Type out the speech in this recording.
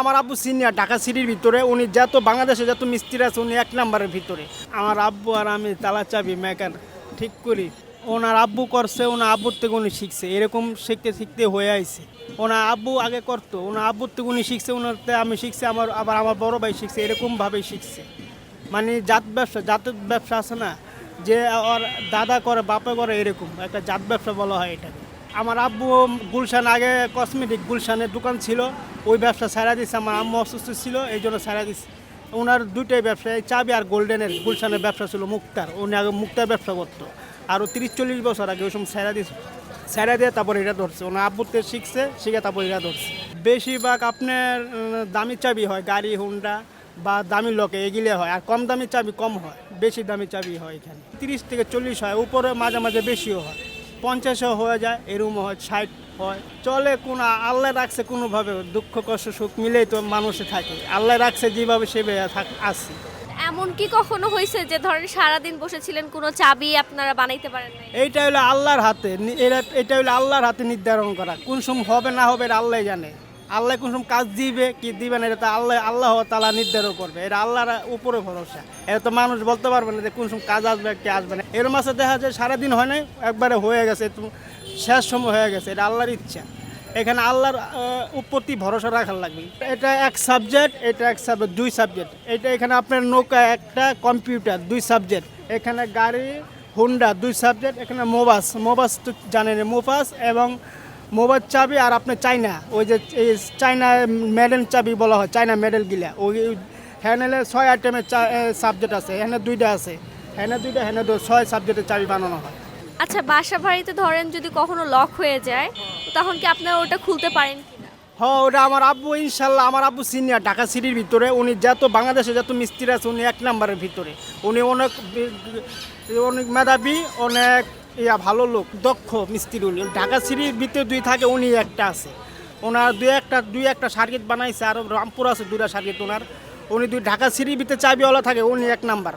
আমার আব্বু সিনিয়র ঢাকা সিটির ভিতরে, উনি যত বাংলাদেশে যত মিস্ত্রি আছে, উনি এক নম্বরের ভিতরে। আমার আব্বু আর আমি তালা চাবি মেকার, ঠিক করি। ওনার আব্বু করছে, ওনার আব্বুর থেকে উনি শিখছে। এরকম শিখতে শিখতে হয়ে আইছে। ওনার আব্বু আগে করতো, ওনার আব্বুর থেকে উনি শিখছে ওনার আমি শিখছি, আমার, আবার আমার বড় ভাই শিখছে, এরকমভাবেই শিখছে। মানে জাত ব্যবসা, জাতের ব্যবসা আছে না, যে ওর দাদা করে, বাপে করে এরকম, একটা জাত ব্যবসা বলা হয় এটাকে। আমার আব্বু গুলশান আগে কসমেটিক গুলশানের দোকান ছিল, ওই ব্যবসা ছাড়া দিচ্ছে আমার আম্মু অসুস্থ ছিল, এই জন্য ছাড়া দিচ্ছে ওনার দুইটাই ব্যবসা, এই চাবি আর গোল্ডেনের গুলশানের ব্যবসা ছিল মুক্তার, উনি আগে মুক্তার ব্যবসা করতো। আরও তিরিশ চল্লিশ বছর আগে ওই সময় ছাড়া দিচ্ছে ছাড়া দিয়ে তারপর এটা ধরছে। ওনার আব্বুতে শিখছে, শিখে তারপর এটা ধরছে। বেশিরভাগ আপনার দামি চাবি হয়, গাড়ি, হুন্ডা বা দামি লোকে এগিলে হয়, আর কম দামি চাবি কম হয়, বেশি দামি চাবি হয় এখানে। তিরিশ থেকে চল্লিশ হয়, উপরে মাঝে মাঝে বেশিও হয়। পঞ্চাশও হয়ে যায় এরম হয় ষাট হয়। চলে কোনো আল্লাহ রাখছে কোনোভাবে দুঃখ কষ্ট সুখ মিলেই তো মানুষে থাকে। আল্লাহ রাখছে যেভাবে সেভাবে থাক আসি এমন কি কখনো হয়েছে যে ধরেন সারাদিন বসেছিলেন কোনো চাবি আপনারা বানাইতে পারেন না এইটা হলো আল্লাহর হাতে এরা এটা হলো আল্লাহর হাতে নির্ধারণ করা। কোন সময় হবে না হবে আল্লাহ জানে। আল্লাহ কোন কাজ দিবে, কি দিবে না, এটা তো আল্লাহ আল্লাহ তালা নির্ধারণ করবে। এটা আল্লাহর উপরে ভরসা। এটা তো মানুষ বলতে পারবে না যে কোন সময় কাজ আসবে, কি আসবে না। এর মাসে দেখা যায় সারাদিন হয় নাই, একবারে হয়ে গেছে শেষ সময় হয়ে গেছে, এটা আল্লাহর ইচ্ছা। এখানে আল্লাহর উপরতি ভরসা রাখার লাগবে। এটা এক সাবজেক্ট, এটা এক সাবজেক্ট, দুই সাবজেক্ট। এটা এখানে আপনার নৌকা, একটা কম্পিউটার, দুই সাবজেক্ট। এখানে গাড়ি, হুন্ডা, দুই সাবজেক্ট। এখানে মোবাস মোবাস তো জানেন, মোবাস এবং মোবাইল চাবি আর আপনার চাইনা ওই যে এই চাইনা মেডেল চাবি বলা হয় চাইনা মেডেল গিলা ওই হ্যান্ডেলে ছয় আইটেমের সাবজেক্ট আছে এখানে দুইটা আছে হ্যানে দুইটা হ্যানে ছয় সাবজেক্টের চাবি বানানো হয়। আচ্ছা বাসা বাড়িতে ধরেন যদি কখনো লক হয়ে যায় তখন কি আপনারা ওটা খুলতে পারেন হ্যাঁ ওটা আমার আব্বু ইনশাল্লাহ আমার আব্বু সিনিয়র ঢাকা সিটির ভিতরে উনি যত বাংলাদেশে যত মিস্ত্রি আছে উনি এক নম্বরের ভিতরে। উনি অনেক অনেক মেধাবী অনেক ইয়া, ভালো লোক, দক্ষ মিস্ত্রি উনি ঢাকা সিটির ভিতরে দুই থাকে, উনি একটা আছে। ওনার দুই একটা দুই একটা সার্কিট বানাইছে, আর রামপুর আছে দুইটা সার্কিট ওনার। উনি দুই ঢাকা সিটির ভিতরে চাবিওয়ালা থাকে, উনি এক নাম্বার।